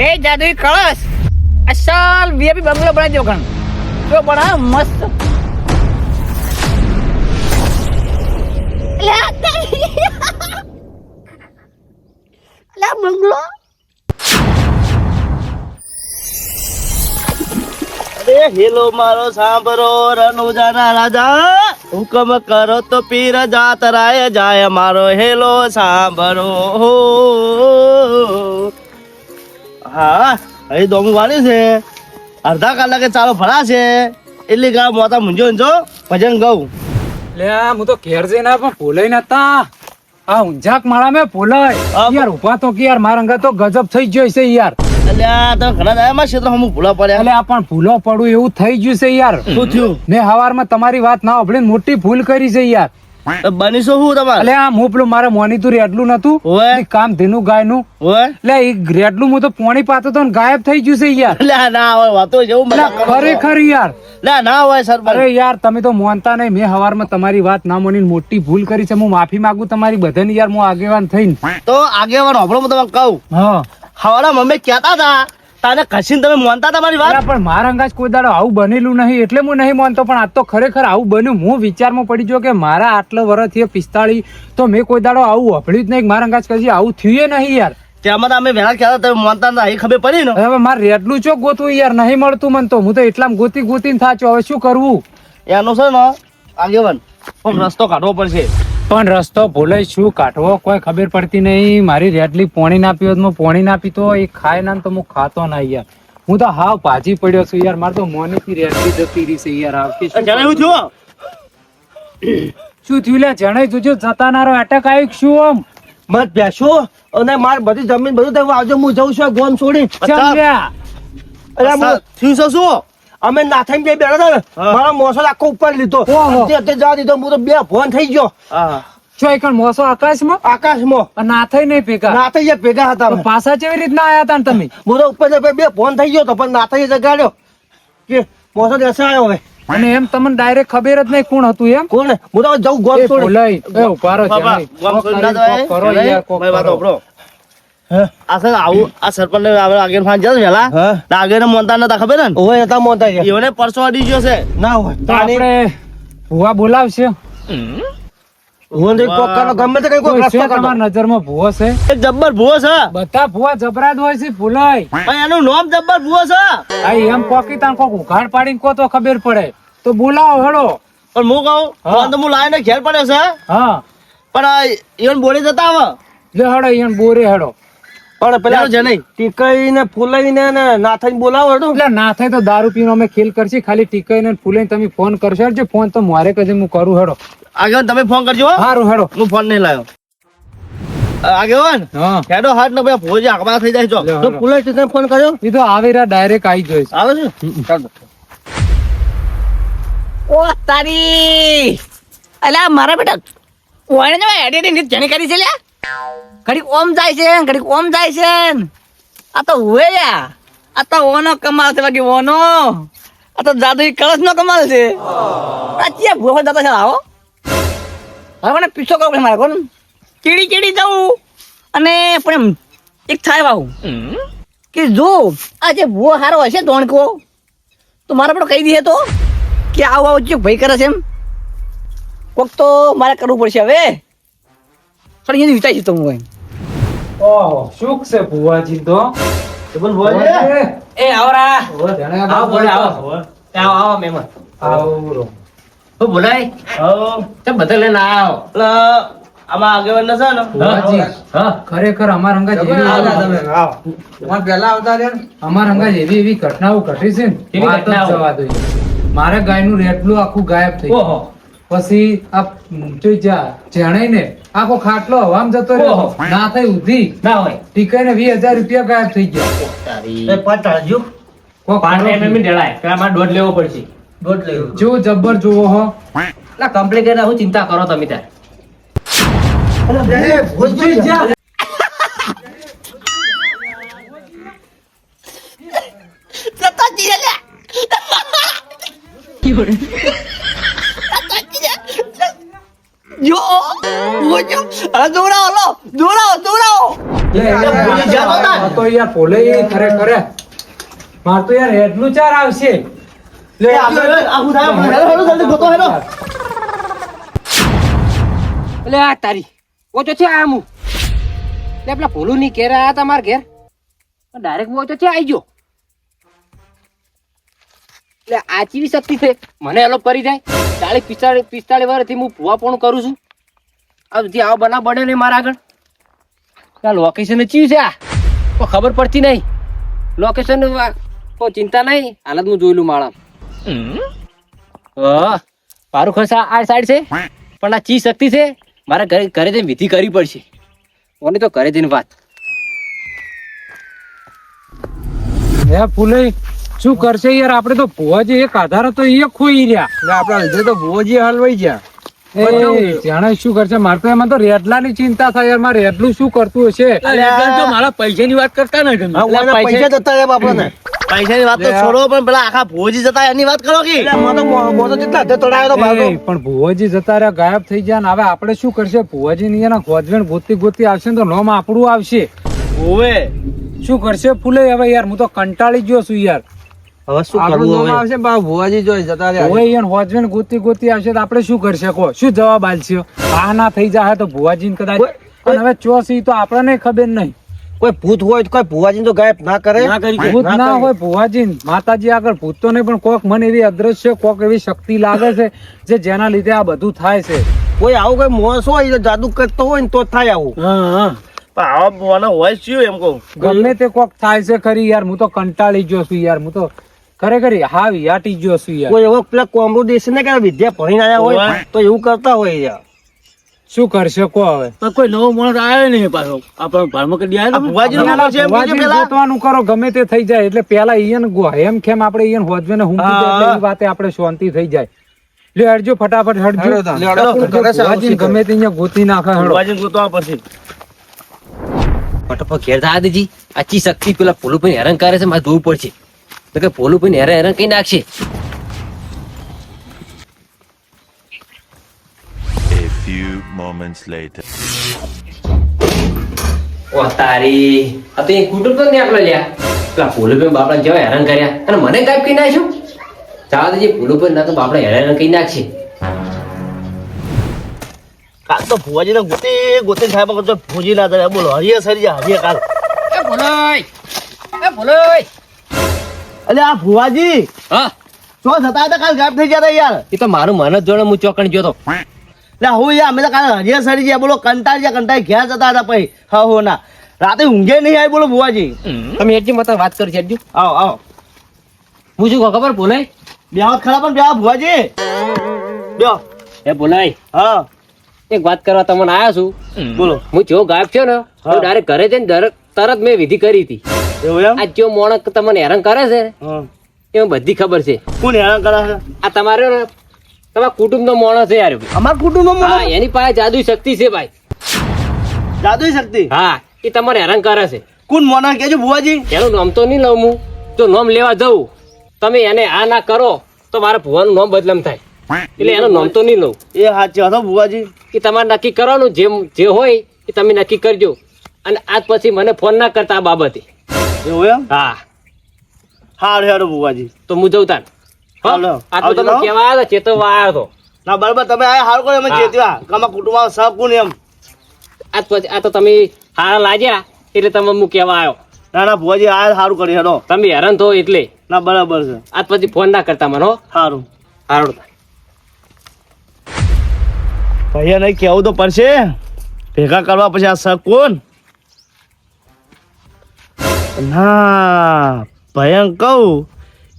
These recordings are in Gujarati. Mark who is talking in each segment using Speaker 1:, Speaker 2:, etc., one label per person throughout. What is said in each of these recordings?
Speaker 1: એ જાદુઈ કળશ. અસલ વીઆઈપી બંગલો બનાવી દો કણ જો બના મસ્ત. બંગલો?
Speaker 2: અરે હેલો મારો સાંભળો રનુજાના રાજા. હુકમ કરો તો પીર જાત રાય જાય મારો હેલો સાંભળો. હા અહીં દોમું વાળી છે. અડધા કલાકે ચાલો ભરાશે. એટલી ગા મોતા મુંજો જો ભજન ગઉં.
Speaker 3: લે હું તો ઘેર જઈને પણ ભૂલાઈ નતા આ ઊંઝાક માળા મેં ભૂલાય યાર ઊભા તો કે યાર મારા અંગા તો ગજબ થઈ ગયો છે યાર.
Speaker 2: એટલે આ તો ઘણા દાયા માં ક્ષેત્ર અમુક ભૂલા પડ્યા.
Speaker 3: પણ ભૂલો પડું એવું થઈ ગયું છે યાર.
Speaker 2: શું થયું?
Speaker 3: મેં હવારમાં તમારી વાત ના સાંભળીને મોટી ભૂલ કરી છે યાર.
Speaker 2: બનીશું શું તમારે?
Speaker 3: એટલે આ હું પેલું મારે મોનીતું રેડલું નતું. ઓય. કામ ધીનું ગાયનું.
Speaker 2: ઓય.
Speaker 3: એટલે એ રેડલું હું તો પોણી પાતો તો ગાયબ થઈ ગયું છે યાર.
Speaker 2: લે ના હોય વાતો જેવું છો.
Speaker 3: ખરેખર યાર.
Speaker 2: લે ના હોય સર
Speaker 3: અરે યાર તમે તો મોનતા નહીં. મેં હવારમાં તમારી વાત ના મોની મોટી ભૂલ કરી છે. હું માફી માંગુ તમારી બધાની યાર હું આગેવાન થઈને.
Speaker 2: તો આગેવાન હોભળો હું તમને કહું.
Speaker 3: હા.
Speaker 2: હવારા મમ્મી કહેતા હતા તાને કશીને તમે માનતા તમારી મારી વાત
Speaker 3: પણ મારા અંગાજ કોઈ દાડો આવું બનેલું નહીં. એટલે હું નહીં માનતો પણ આજ તો ખરેખર આવું બન્યું. હું વિચારમાં પડી ગયો કે મારા આટલો વર્ષથી પિસ્તાળી તો મેં કોઈ દાડો આવું અભળ્યું જ નહીં. મારા અંગાજ કશી આવું થયું નહીં યાર.
Speaker 2: તેમાં અમે વહેલા કહેતા તમે માનતા ના એ ખબર પડી ને?
Speaker 3: હવે મારે રેડલું ચો ગોતવું યાર? નહીં મળતું મને તો. હું તો એટલામાં ગોતી ગોતીને થાચો. હવે શું કરવું?
Speaker 2: એનું છે ને આગેવાન પણ રસ્તો કાઢવો પડશે.
Speaker 3: પણ રસ્તો ભૂલે શું કાઢવો? કોઈ ખબર પડતી નહીં. મારી રેડલી પોણી ના પીવો હું પોણી ના પીતો એ ખાય ના તો હું ખાતો ના યાર. હું તો હાવ ભાજી પડ્યો છું યાર. મારે તો મોનીથી રેડલી જતી રહી છે યાર. આવતી શું
Speaker 2: થયું
Speaker 3: લે? જણાઈ જોજો જતાનારો અટક આવ્યું શું આમ?
Speaker 2: મત બેસો. અને માર બધી જમીન બધું આવજો હું જઉં છું ગોમ છોડી અરે શું શું? અમે નાથાઈ બે બેઠા હતા ને. મારા મોસો આખો ઉપર લીધો. તે જવા દીધો હું તો બે ફોન થઈ ગયો.
Speaker 3: છો એક મોસો આકાશમાં?
Speaker 2: આકાશમાં.
Speaker 3: અને નહીં ભેગા.
Speaker 2: નાથાઈ ભેગા હતા
Speaker 3: પાછા કેવી રીતના આયા હતા તમે?
Speaker 2: હું તો ઉપર બે ફોન થઈ ગયો તો પણ નાથાઈ જગાડ્યો કે મોસો દેશે આવ્યો હવે.
Speaker 3: અને એમ તમને ડાયરેક્ટ ખબર જ નહીં કોણ હતું એમ?
Speaker 2: કોણ? હું તો જઉં ગોમ
Speaker 3: એ કરો યાર, કોક કરો.
Speaker 2: સાંભળો. આ છે ને આવું આ સરપંચ આગળ ફાન જશે વહેલા
Speaker 3: હા.
Speaker 2: તો મોનતા નતા ખબર ને? ઓય નતા મોનતા એવને પરસો અડી ગયો છે. ના હોય
Speaker 3: તો આપણે ભુવા બોલાવશે.
Speaker 2: હું કોકાનો ગમે તે કઈ કોઈ
Speaker 3: કોઈ
Speaker 2: રસ્તો કાઢો
Speaker 3: નજરમાં ભુવો છે?
Speaker 2: એક જબ્બર ભૂવો છે.
Speaker 3: બધા ભુવા જબરાદ હોય છે ભૂલાય.
Speaker 2: પણ એનું નામ જબ્બર ભૂવો છે.
Speaker 3: આ એમ કોક ઉઘાડ પાડીને કો તો ખબર પડે. તો બોલાવો હેડો.
Speaker 2: પણ હું કહું
Speaker 3: હા.
Speaker 2: ફોન તો હું લાવીને ઘેર પડ્યો છે.
Speaker 3: હા.
Speaker 2: પણ આ બોલી જતા આવે.
Speaker 3: લે હેડો બોરે હેડો.
Speaker 2: પણ પેલા ને ફૂલાઈ ને નાથાઈ બોલાવો
Speaker 3: એટલે તો દારૂ પીનો અમે ખેલ કરશી ખાલી ટીકાઈ ને ફૂલે તમે ફોન કરશો જે ફોન તો મારે કદી હું કરું હેડો.
Speaker 2: આગળ તમે ફોન કરજો હો.
Speaker 3: હેડો.
Speaker 2: હું ફોન નહીં લાવ્યો આગેવાન હેડો હાથ ને ભાઈ ભોજી આંખમાં થઈ જાય છો તો ફોન કર્યો?
Speaker 3: એ તો આવેરા ડાયરેક્ટ આવી જોઈશ.
Speaker 2: આવે છે?
Speaker 1: ઓ તારી. અલા મારા બેટા જણી કરી છે લ્યા? ઘડીક ઓમ જાય છે, ઘડીક ઓમ જાય છે. આ તો હુએ લ્યા આ તો ઓનો કમાલ છે, બાકી ઓનો. આ તો જાદુ કળશ નો કમાલ છે. આ ભૂખો જતો છે, આવો. હવે મને પીછો પડે મારે, કોણ? ચીડી ચીડી જવું. અને પણ એમ એક થાય વાવું કે જો, આ જે ભૂવો હારો હશે ધોણકો, તો મારે પણ કહી દઈએ તો, કે આવું આવું જે ભય કરે છે એમ. કોક તો મારે કરવું પડશે હવે. પણ એની વિચારી તો હું
Speaker 3: ઓહો સુખ છે ભુવાજી તો?
Speaker 2: બોલ ભુવાજી?
Speaker 1: એ આવરા. આવો બોલે આવો. આવો આવો મહેમાન.
Speaker 3: આવરો.
Speaker 1: હું બોલાય.
Speaker 2: હો
Speaker 1: તે બધા લઈને આવો.
Speaker 2: એટલે આમાં આગેવાન ને? છે
Speaker 3: ખરેખર અમારા અંગા જેવી અમારા અંગા એવી એવી ઘટનાઓ ઘટી છે ને.
Speaker 1: કેવી
Speaker 3: વાત જ
Speaker 1: ઘટનાઓ?
Speaker 3: જવા દો. યાર. મારે ગાયનું રેટલું આખું ગાયબ થઈ ગયું. પછી આ જોઈ જા જેણાઈ ને આખો ખાટલો હવામાં જતો રહ્યો. ના થઈ ઉધી.
Speaker 1: ના હોય.
Speaker 3: ટીકાઈ ને વીસ હજાર રૂપિયા ગાયબ થઈ ગયા.
Speaker 1: તારી.
Speaker 2: એ પાંચ
Speaker 1: એમએમ ડેળાય પેલા મારે દોઢ લેવો પડશે.
Speaker 2: દોઢ લેવો
Speaker 3: જો જબ્બર જોવો હો.
Speaker 1: ના કમ્પ્લીટ હું ચિંતા કરો તમે ત્યાં.
Speaker 2: ભોજી જા.
Speaker 1: જો. દોરાવો લો દોરાવો દોરાવો
Speaker 3: લે,
Speaker 2: તો.
Speaker 3: આ તો યાર ભૂલે ખરેખર માર તો યાર હેડનું ચાર આવશે લે,
Speaker 2: એ આપણે હવે આખું થાય આપણે હેડો, હેડો, જલ્દી ગોતો, હેડો.
Speaker 4: એટલે આ તારી ઓછો છે આમ હું એટલે પેલા ભોલું ની ઘેર આયા તમારા ઘેર ડાયરેક્ટ હું છે આવી ગયો એટલે આ ચીવી શક્તિ છે મને એલો કરી જાય ચાલીસ પિસ્તાળીસ પિસ્તાળીસ વર્ષથી હું ભૂવા પણ કરું છું આ જે આવો બનાવ બને નહીં મારા આગળ. આ લોકેશન ચીયું છે આ? કોઈ ખબર પડતી નહીં. લોકેશન કોઈ ચિંતા નહીં. હાલત હું જોયેલું માળા. હા. મારું ખર્ચ આ સાઈડ છે. પણ આ ચી શક્તિ છે. મારે ઘરે ઘરે જઈને વિધિ કરવી પડશે. ઓને તો ઘરે જઈને વાત.
Speaker 3: હે ફૂલે શું કરશે યાર? આપણે તો ભુવાજી એક આધાર હતો એ ખોઈ રહ્યા.
Speaker 5: આપણા લીધે તો ભુવોજી હલવાઈ ગયા.
Speaker 3: શું કરશે? મારે તો એમાં તો રેટલાની ચિંતા થાય યાર. મારે એટલું શું કરતું હશે?
Speaker 5: મારા પૈસાની વાત કરતા ને
Speaker 2: પૈસા જતા રહ્યા આપણને. પૈસાની વાત તો છોડો પણ પેલા આખા ભોજી જતા એની વાત કરો કે.
Speaker 3: પણ ભુવાજી જતા રહ્યા ગાયબ થઈ ગયા ને. હવે આપણે શું કરશે? ભુવાજી ની એના ગોજવેણ ગોતી ગોતી આવશે ને તો નોમ આપણું આવશે.
Speaker 2: ઓવે
Speaker 3: શું કરશે? ફૂલે હવે યાર હું તો કંટાળી ગયો છું યાર.
Speaker 2: હવે શું
Speaker 5: આપણું
Speaker 2: કરવું હવે?
Speaker 5: આવશે પણ ભુવાજી જોઈ જતા રહ્યા
Speaker 3: હવે યાર હોજવેણ ગોતી ગોતી આવશે તો આપણે શું કરશે કહો શું જવાબ આલશે? આ ના થઈ જાય તો ભુવાજી ને કદાચ પણ હવે ચોસી તો આપણને ખબર નહીં.
Speaker 5: કોઈ ભૂત હોય તો કોઈ ભુવાજી તો ગાયબ ના કરે?
Speaker 3: ભૂત ના હોય ભુવાજી માતાજી આગળ ભૂત તો નહીં પણ કોક મને એવી અદ્રશ્ય કોક એવી શક્તિ લાગે છે જે જેના લીધે આ બધું થાય છે.
Speaker 5: કોઈ આવું કોઈ મોસ હોય તો જાદુ કરતો હોય ને તો થાય આવું.
Speaker 2: હા આવા બોનો હોય શું એમ કહું?
Speaker 3: ગમે તે કોક થાય છે ખરી યાર હું તો કંટાળી ગયો છું યાર હું તો ખરેખર હા યાટી ગયો છું યાર.
Speaker 5: કોઈ એવો પેલા કોમરો દેશ ને કે વિદ્યા ભણીને આવ્યા હોય
Speaker 2: હોય.
Speaker 5: તો એવું કરતા હોય યાર.
Speaker 3: શું કરશે કો હવે?
Speaker 6: કોઈ નવો માણસ આવ્યો નહીં પાછો. આપણે ભાડમાં કરી
Speaker 2: આ ભુવાજીનું
Speaker 3: પેલા
Speaker 2: છે એમ કીધું
Speaker 3: ભુવાજીને
Speaker 2: પેલા?
Speaker 3: ગોતવાનું કરો ગમે તે થઈ જાય. એટલે પેલા ઈયન એમ કેમ આપણે ઈયન હોજવે ને હું. વાતે આપણે શાંતિ થઈ જાય. લે હડજો ફટાફટ
Speaker 5: હડજો.
Speaker 3: ગમે તે અહીંયા ગોતી નાખે
Speaker 2: ભુવાજી ગોતવા પછી.
Speaker 4: ફટાફટ ઘેર થા દેજી. આ શક્તિ પેલા ભોલું ભાઈ હેરાન કરે છે મારે જોવું પડશે. તો કે ભોલું ભાઈ હેરા હેરા કઈ નાખશે.
Speaker 7: A few moments later.
Speaker 4: ઓ તારી આ તો કુટુંબ તો ને આપણે લ્યા. પેલા ભોલું ભાઈ બાપડા જેવા હેરાન કર્યા? અને મને કાંઈ કહી નાખ્યું ચાલો જે ભોલું ભાઈ ના તો બાપડા હેરાન હેરાન કઈ નાખશે.
Speaker 2: કાલ તો ભુવાજીને ગોતે ગોતે સાહેબ ભોજી ના બોલો હરિયા સરી હરિયા કાલ.
Speaker 4: એ ભોલોય એ ભોલોય
Speaker 2: અલે આ ભુવાજી
Speaker 4: હા?
Speaker 2: તો જતા હતા? કાલ ગાયબ થઈ ગયા યાર.
Speaker 4: એ તો મારું મન જ જોડે હું ચોકણ ગયો તો.
Speaker 2: લે હું યાર અમે તો કાલે હરિયે સરી ગયા બોલો કંટાળી ગયા કંટાળ ઘેર જતા હતા પછી. હા હો ના. રાતે ઊંઘે નહીં આવી બોલો ભુવાજી.
Speaker 4: તમે એટલી મત વાત કરી છે
Speaker 2: આવો આવો.
Speaker 4: હું શું ખબર ખબર બે
Speaker 2: વાત ખરા પણ બે ભુવાજી. બે.
Speaker 4: એ બોલાય
Speaker 2: હા.
Speaker 4: એક વાત કરવા તમને આયા છું.
Speaker 2: બોલો.
Speaker 4: હું જો ગાયબ છે ને
Speaker 2: હું.
Speaker 4: ડાયરેક્ટ ઘરે જઈને તરત મેં વિધિ કરી હતી.
Speaker 2: એવું એમ?
Speaker 4: આ જો મોણક તમને હેરાન કરે છે? એ બધી ખબર છે.
Speaker 2: કોણ હેરાન કરે છે?
Speaker 4: આ તમારો તમારા કુટુંબ નો માણસ છે યાર.
Speaker 2: અમાર કુટુંબ
Speaker 4: હા એની પાસે જાદુ શક્તિ છે ભાઈ.
Speaker 2: જાદુ શક્તિ?
Speaker 4: હા એ તમારે હેરાન કરે છે.
Speaker 2: કોણ મોના કેજો ભુવાજી?
Speaker 4: એનું નામ તો નહીં લઉં હું. જો નામ લેવા જઉં તમે એને આ ના કરો તો મારા ભુવાનું નામ બદલમ થાય. એટલે એનું નામ તો નહીં લઉં.
Speaker 2: એ સાચી હતો ભુવાજી.
Speaker 4: કે તમારે નક્કી કરવાનું જે જે હોય એ તમે નક્કી કરજો. અને આજ પછી મને ફોન ના કરતા આ બાબતે.
Speaker 2: એવું એમ?
Speaker 4: હા.
Speaker 2: હારું હેડો ભુવાજી
Speaker 4: તો હું જઉં તાન
Speaker 2: હાલો.
Speaker 4: આ તો તમે. કેવા આવ્યા ચેતવવા આવ્યો હતો
Speaker 2: ના બરાબર તમે આ હારું કરો અમે
Speaker 4: હા.
Speaker 2: જેત્યા કુટુંબમાં સબ એમ?
Speaker 4: આજ પછી આ તો તમે હારા લાગ્યા એટલે તમે હું કેવા આવ્યો.
Speaker 2: ના ના ભુવાજી આ સારું કરી હેડો.
Speaker 4: તમે હેરાન થો એટલે.
Speaker 2: ના બરાબર છે.
Speaker 4: આજ પછી ફોન ના કરતા મને સારું
Speaker 2: સારું
Speaker 4: ભાઈ
Speaker 2: ભૈયા નહીં કેવું તો પડશે. ભેગા કરવા પછી આ સબ કોણ? ના ભયંક કહું.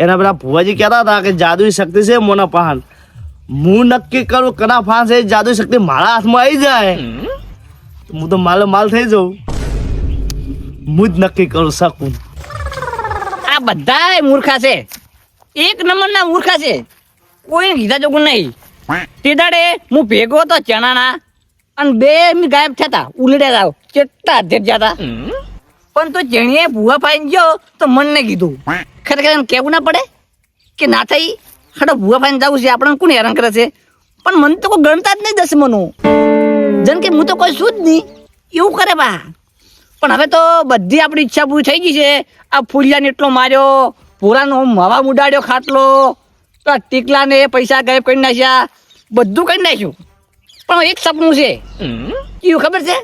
Speaker 2: એના પેલા ભુવાજી કહેતા હતા કે જાદુઈ શક્તિ છે મોના પહાન. હું નક્કી કરું કના ફાન છે જાદુઈ શક્તિ મારા હાથમાં આવી જાય. હું તો માલ માલ થઈ જાઉં. હું જ નક્કી કરું શકું.
Speaker 1: આ બધા મૂર્ખા છે. એક નંબરના મૂર્ખા છે. કોઈ કીધા જોગું નહીં. તે દાડે હું ભેગો હતો ચણાના અને બે ગાયબ થયા ઉલડ્યા હતા. ચેટલા અધેર જતા પણ તો જેણીએ ભૂવા ફાઈન ગયો તો મનને કીધું. ખરેખર એમ કહેવું ના પડે કે ના થઈ હડો ભૂવા ફાઈન જવું છે આપણને કોણ હેરાન કરે છે? પણ મને તો કોઈ ગણતા જ નહીં દસ મનું જેમ કે હું તો કોઈ શું જ નહીં. એવું કરે બા. પણ હવે તો બધી આપણી ઈચ્છા પૂરી થઈ ગઈ છે. આ ફૂલિયાને એટલો માર્યો પૂરાનો હવા ઉડાડ્યો ખાટલો તો આ ટીકલાને પૈસા ગાયબ કરી નાખ્યા બધું કરી નાખ્યું. પણ એક સપનું છે. એવું ખબર છે?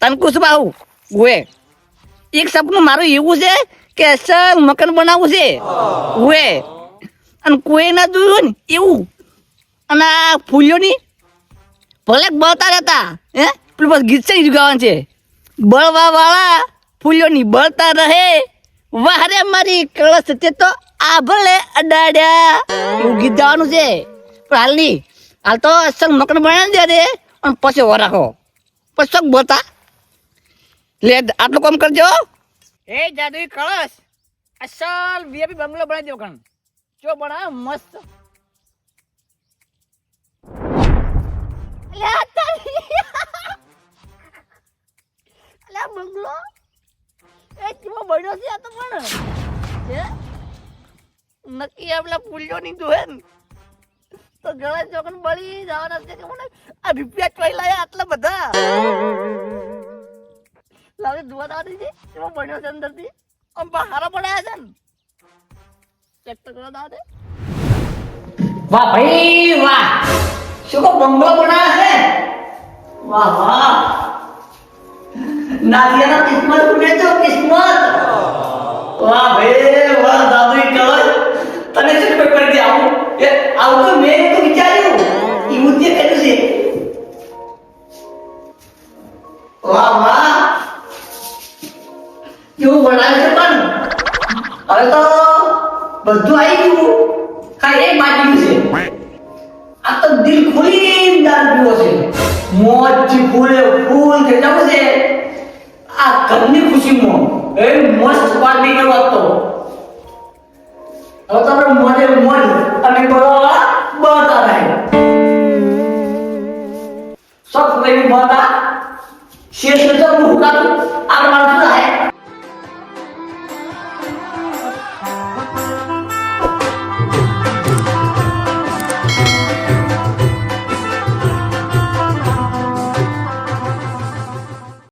Speaker 1: તનકુશ બાહુ ઓએ એક સપનું મારું એવું છે કે સર મકાન બનાવવું છે. ઓએ અને કોઈ ના જોયું ને એવું. અને આ ફૂલિયોની ભલે બળતા રહેતા, હે? પેલું બસ ગીત છે ગાવાનું છે. બળવા વાળા ફૂલિયોની બળતા રહે. વારે મારી કળશ તે તો આ ભલે અડાડ્યા. એવું ગીત ગાવાનું છે. પણ હાલ હાલ તો અસલ મકાન બનાવી દે અને પછી વરાખો રાખો પછી બોલતા લે આટલું કામ કરજો. એ જાદુઈ કળશ અસલ વીઆઈપી બંગલો બનાવી દો કણ. જો બનાવ મસ્ત. લે આ આ બંગલો. એ કેવો બન્યો છે આ તો પણ? નક્કી આપલા પુલ્યો નહીં તો હે તો ગળા ચોકન બળી જવાના છે કે મને? આ રૂપિયા ચોઈ લાયા આટલા બધા. લાવે જોવા દાદી છે? એમાં બન્યો છે અંદરથી? આમ બહાર હારા બનાયા છે ને ચેક તો કરવા દાદે. વાહ ભાઈ, વાહ. શું કો બંગલો બનાવ્યો છે? વાહ વાહ. નાદિયાના કિસ્મત ઉડે તો કિસ્મત. વાહ ભાઈ, વાહ, દાદુ કળશ તને શું પેપર દે આવું? એ, આવું તો મેં તો વિચાર્યું. એવું તે કર્યું છે. વાહ બધું આવી ગયું. ખાલી એક બાકી છે. આ તો દિલ ખોલી દારૂ પીવો છે. મોજથી ફૂલે, ફૂલ કે જવું છે. આ ઘરની ખુશીમાં. એ મસ્ત પાર્ટી કરવા તો. હવે તમારે મોજે મોજ અને બરોબર બતા રહે શોખ ભાઈ બતા શેષ તો હું કાઢું